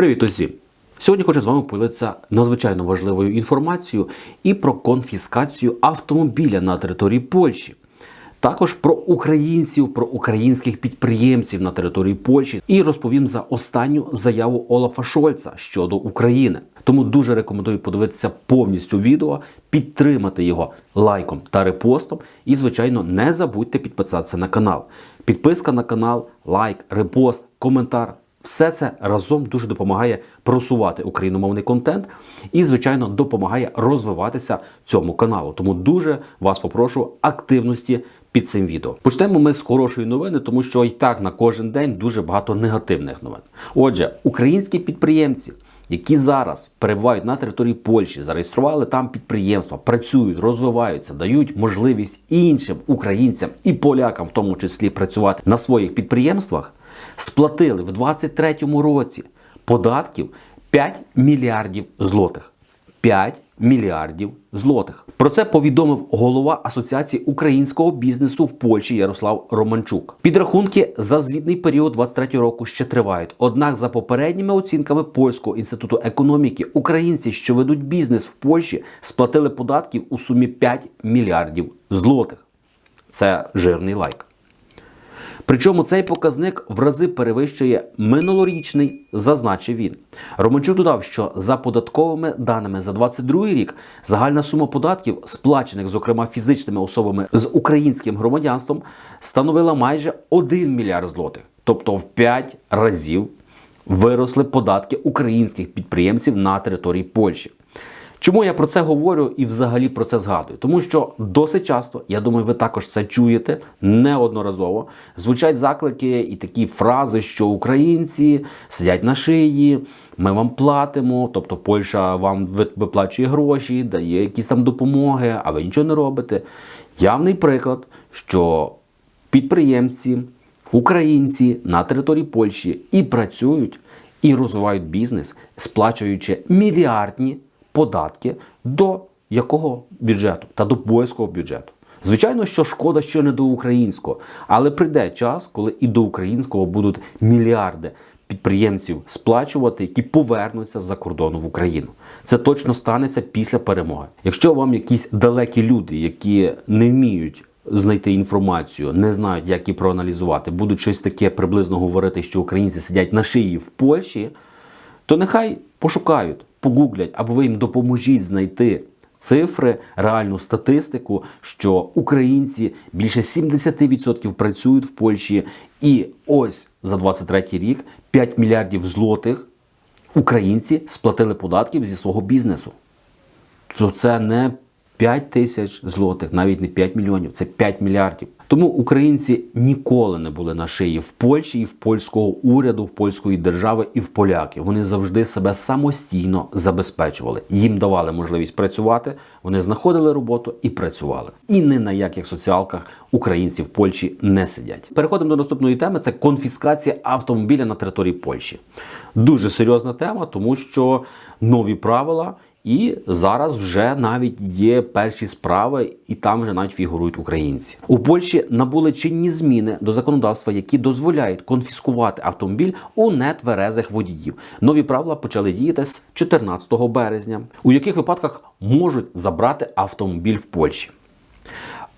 Привіт усім! Сьогодні хочу з вами поділитися надзвичайно важливою інформацією і про конфіскацію автомобіля на території Польщі. Також про українців, про українських підприємців на території Польщі і розповім за останню заяву Олафа Шольца щодо України. Тому дуже рекомендую подивитися повністю відео, підтримати його лайком та репостом. І, звичайно, не забудьте підписатися на канал. Підписка на канал, лайк, репост, коментар. Все це разом дуже допомагає просувати україномовний контент і, звичайно, допомагає розвиватися цьому каналу. Тому дуже вас попрошу активності під цим відео. Почнемо ми з хорошої новини, тому що і так на кожен день дуже багато негативних новин. Отже, українські підприємці. Які зараз перебувають на території Польщі, зареєстрували там підприємства, працюють, розвиваються, дають можливість іншим українцям і полякам, в тому числі, працювати на своїх підприємствах, сплатили в 2023 році податків 5 мільярдів злотих. 5 мільярдів злотих. Про це повідомив голова Асоціації українського бізнесу в Польщі Ярослав Романчук. Підрахунки за звітний період 23 року ще тривають. Однак, за попередніми оцінками Польського інституту економіки, українці, що ведуть бізнес в Польщі, сплатили податків у сумі 5 мільярдів злотих. Це жирний лайк. Причому цей показник в рази перевищує минулорічний, зазначив він. Романчук додав, що за податковими даними за 22 рік загальна сума податків, сплачених, зокрема фізичними особами з українським громадянством, становила майже 1 мільярд злотих, тобто в 5 разів виросли податки українських підприємців на території Польщі. Чому я про це говорю і взагалі про це згадую? Тому що досить часто, я думаю, ви також це чуєте неодноразово. Звучать заклики і такі фрази, що українці сидять на шиї, ми вам платимо, тобто Польща вам виплачує гроші, дає якісь там допомоги, а ви нічого не робите. Явний приклад, що підприємці, українці на території Польщі і працюють, і розвивають бізнес, сплачуючи мільярдні податки до якого бюджету та до польського бюджету. Звичайно, що шкода, що не до українського, але прийде час, коли і до українського будуть мільярди підприємців сплачувати, які повернуться з-за кордону в Україну. Це точно станеться після перемоги. Якщо вам якісь далекі люди, які не вміють знайти інформацію, не знають, як її проаналізувати, будуть щось таке приблизно говорити, що українці сидять на шиї в Польщі, то нехай пошукають погуглять, або ви їм допоможіть знайти цифри, реальну статистику, що українці більше 70% працюють в Польщі, і ось за 23 рік 5 мільярдів злотих українці сплатили податків зі свого бізнесу. То це не 5 тисяч злотих, навіть не 5 мільйонів, це 5 мільярдів. Тому українці ніколи не були на шиї в Польщі і в польського уряду, в польської держави і в поляків. Вони завжди себе самостійно забезпечували. Їм давали можливість працювати. Вони знаходили роботу і працювали. І не на яких соціалках українці в Польщі не сидять. Переходимо до наступної теми: це конфіскація автомобіля на території Польщі. Дуже серйозна тема, тому що нові правила. І зараз вже навіть є перші справи, і там вже навіть фігурують українці. У Польщі набули чинні зміни до законодавства, які дозволяють конфіскувати автомобіль у нетверезих водіїв. Нові правила почали діяти з 14 березня, у яких випадках можуть забрати автомобіль в Польщі.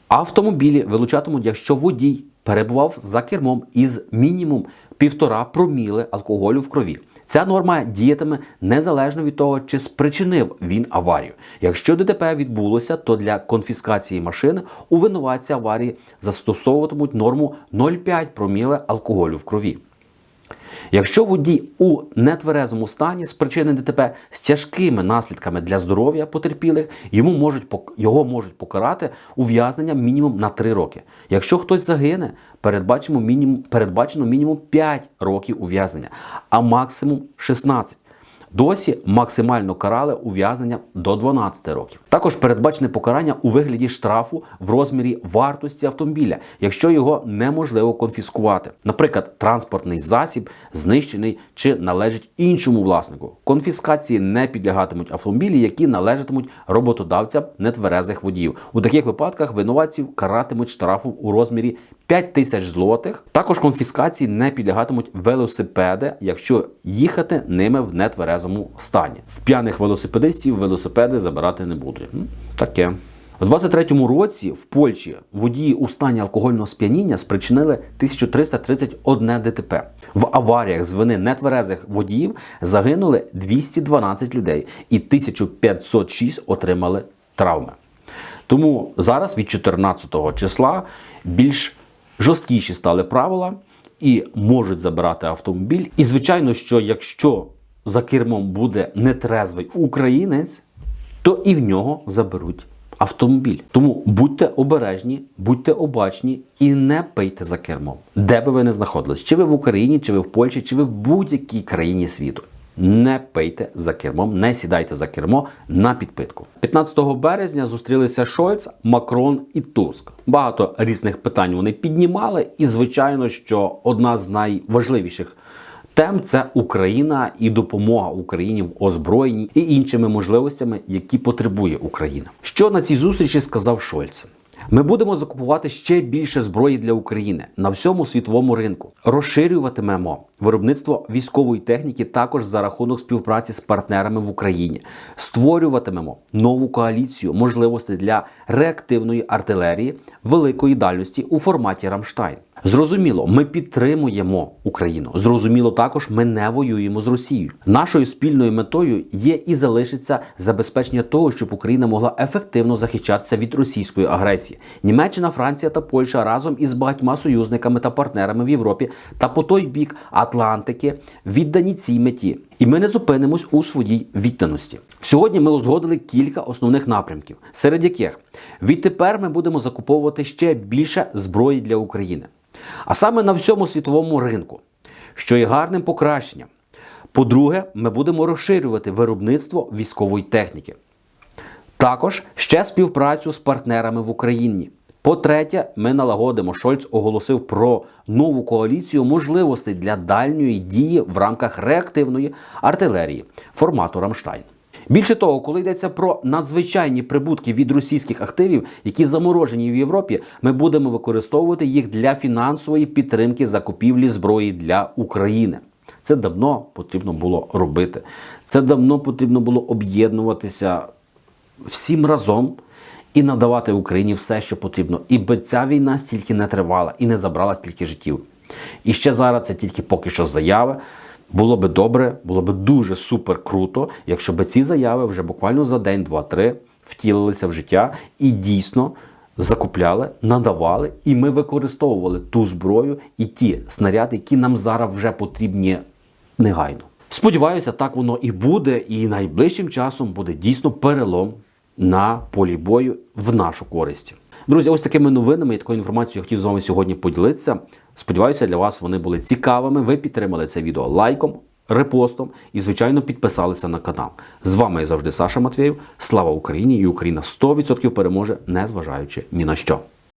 Автомобілі вилучатимуть, якщо водій перебував за кермом із мінімум півтора проміли алкоголю в крові. Ця норма діятиме незалежно від того, чи спричинив він аварію. Якщо ДТП відбулося, то для конфіскації машини у винуватці аварії застосовуватимуть норму 0,5 проміле алкоголю в крові. Якщо водій у нетверезому стані з ДТП з тяжкими наслідками для здоров'я потерпілих, йому можуть його можуть покарати ув'язнення мінімум на 3 роки. Якщо хтось загине, передбачено мінімум передбачено мінімум 5 років ув'язнення, а максимум 16. Досі максимально карали ув'язнення до 12 років. Також передбачене покарання у вигляді штрафу в розмірі вартості автомобіля, якщо його неможливо конфіскувати. Наприклад, транспортний засіб знищений чи належить іншому власнику. Конфіскації не підлягатимуть автомобілі, які належатимуть роботодавцям нетверезих водіїв. У таких випадках винуватців каратимуть штрафу у розмірі 5 тисяч злотих. Також конфіскації не підлягатимуть велосипеди, якщо їхати ними в нетверезому стані. В п'яних велосипедистів велосипеди забирати не будуть. Таке. У 23-му році в Польщі водії у стані алкогольного сп'яніння спричинили 1331 ДТП. В аваріях з вини нетверезих водіїв загинули 212 людей і 1506 отримали травми. Тому зараз від 14 числа більш жорсткіші стали правила і можуть забирати автомобіль. І звичайно, що якщо за кермом буде нетрезвий українець, то і в нього заберуть автомобіль. Тому будьте обережні, будьте обачні і не пийте за кермом, де би ви не знаходились, чи ви в Україні, чи ви в Польщі, чи ви в будь-якій країні світу. Не пийте за кермом, не сідайте за кермо на підпитку. 15 березня зустрілися Шольц, Макрон і Туск. Багато різних питань вони піднімали, і звичайно, що одна з найважливіших тем це Україна і допомога Україні в озброєнні і іншими можливостями, які потребує Україна. Що на цій зустрічі сказав Шольц? Ми будемо закупувати ще більше зброї для України на всьому світовому ринку. Розширюватимемо виробництво військової техніки також за рахунок співпраці з партнерами в Україні. Створюватимемо нову коаліцію можливостей для реактивної артилерії великої дальності у форматі Рамштайн. Зрозуміло, ми підтримуємо Україну. Зрозуміло, також ми не воюємо з Росією. Нашою спільною метою є і залишиться забезпечення того, щоб Україна могла ефективно захищатися від російської агресії. Німеччина, Франція та Польща разом із багатьма союзниками та партнерами в Європі та по той бік Атлантики віддані цій меті. І ми не зупинимось у своїй відданості. Сьогодні ми узгодили кілька основних напрямків, серед яких відтепер ми будемо закуповувати ще більше зброї для України. А саме на всьому світовому ринку, що є гарним покращенням. По-друге, ми будемо розширювати виробництво військової техніки. Також ще співпрацю з партнерами в Україні. По-третє, ми налагодимо. Шольц оголосив про нову коаліцію можливостей для дальньої дії в рамках реактивної артилерії формату Рамштайн. Більше того, коли йдеться про надзвичайні прибутки від російських активів, які заморожені в Європі, ми будемо використовувати їх для фінансової підтримки закупівлі зброї для України. Це давно потрібно було робити. Це давно потрібно було об'єднуватися всім разом і надавати Україні все, що потрібно. І би ця війна стільки не тривала і не забрала стільки життів. І ще зараз це тільки поки що заяви. Було би добре, було би дуже супер круто, якщо би ці заяви вже буквально за день, два-три втілилися в життя і дійсно закупляли, надавали, і ми використовували ту зброю і ті снаряди, які нам зараз вже потрібні негайно. Сподіваюся, так воно і буде, і найближчим часом буде дійсно перелом на полі бою в нашу користь. Друзі, ось такими новинами і такою інформацією я хотів з вами сьогодні поділитися. Сподіваюся, для вас вони були цікавими. Ви підтримали це відео лайком, репостом і, звичайно, підписалися на канал. З вами я завжди Саша Матвєєв. Слава Україні! І Україна 100% переможе, незважаючи ні на що.